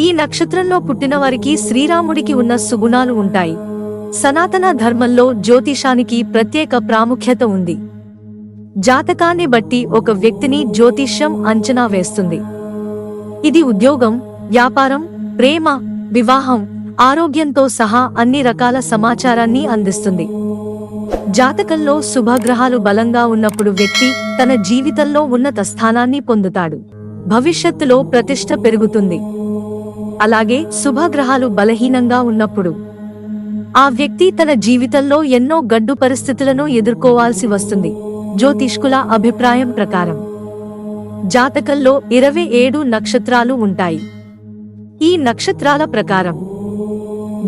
ఈ నక్షత్రంలో పుట్టిన వారికి శ్రీరాముడికి ఉన్న సుగుణాలు ఉంటాయి. సనాతన ధర్మంలో జ్యోతిషానికి ప్రత్యేక ప్రాముఖ్యత ఉంది. జాతకాన్ని బట్టి ఒక వ్యక్తిని జ్యోతిష్యం అంచనా వేస్తుంది. ఇది ఉద్యోగం వ్యాపారం ప్రేమ వివాహం ఆరోగ్యంతో సహా అన్ని రకాల సమాచారాన్ని అందిస్తుంది. జాతకంలో శుభగ్రహాలు బలంగా ఉన్నప్పుడు వ్యక్తి తన జీవితంలో ఉన్నత స్థానాన్ని పొందుతాడు. భవిష్యత్తులో ప్రతిష్ట పెరుగుతుంది. అలాగే శుభగ్రహాలు బలహీనంగా ఉన్నప్పుడు. ఆ వ్యక్తి తన జీవితంలో ఎన్నో గడ్డు పరిస్థితులను ఎదుర్కోవాల్సి వస్తుంది. జ్యోతిష్కుల అభిప్రాయం ప్రకారం. జాతకంలో ఇరవై ఏడు నక్షత్రాలు ఉంటాయి. ఈ నక్షత్రాల ప్రకారం.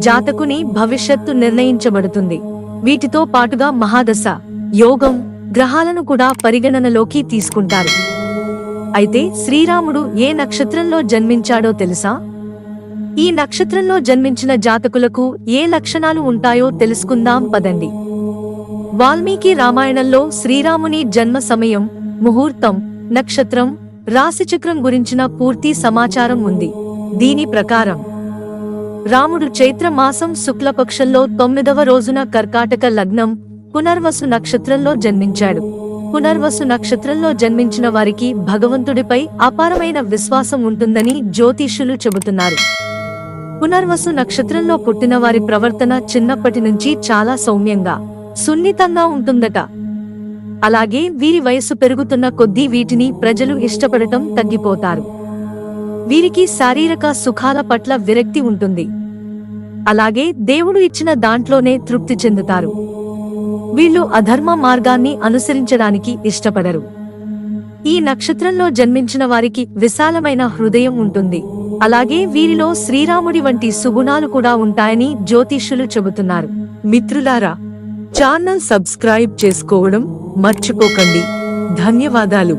జాతకుని భవిష్యత్తు నిర్ణయించబడుతుంది. వీటితో పాటుగా మహాదశ యోగం గ్రహాలను కూడా పరిగణనలోకి తీసుకుంటారు. అయితే శ్రీరాముడు ఏ నక్షత్రంలో జన్మించాడో తెలుసా? ఈ నక్షత్రంలో జన్మించిన జాతకులకు ఏ లక్షణాలు ఉంటాయో తెలుసుకుందాం పదండి. వాల్మీకి రామాయణంలో శ్రీరాముని జన్మ సమయం ముహూర్తం నక్షత్రం రాశిచక్రం గురించిన పూర్తి సమాచారం ఉంది. దీని ప్రకారం రాముడు చైత్ర మాసం శుక్లపక్షంలో తొమ్మిదవ రోజున కర్కాటక లగ్నం పునర్వసు నక్షత్రంలో జన్మించాడు. పునర్వసు నక్షత్రంలో జన్మించిన వారికి భగవంతుడిపై అపారమైన విశ్వాసం ఉంటుందని జ్యోతిష్యులు చెబుతున్నారు. పునర్వసు నక్షత్రంలో పుట్టిన వారి ప్రవర్తన చిన్నప్పటి నుంచి చాలా సౌమ్యంగా సున్నితంగా ఉంటుందట. అలాగే వీరి వయస్సు పెరుగుతున్న కొద్దీ వీటిని ప్రజలు ఇష్టపడటం తగ్గిపోతారు. వీరికి శారీరక సుఖాల పట్ల విరక్తి ఉంటుంది. అలాగే దేవుడు ఇచ్చిన దాంట్లోనే తృప్తి చెందుతారు. వీళ్ళు అధర్మ మార్గాన్ని అనుసరించడానికి ఇష్టపడరు. ఈ నక్షత్రంలో జన్మించిన వారికి విశాలమైన హృదయం ఉంటుంది. అలాగే వీరిలో శ్రీరాముడి వంటి సుగుణాలు కూడా ఉంటాయని జ్యోతిష్యులు చెబుతున్నారు. మిత్రులారా ఛానల్ సబ్స్క్రైబ్ చేసుకోవడం మర్చిపోకండి. ధన్యవాదాలు.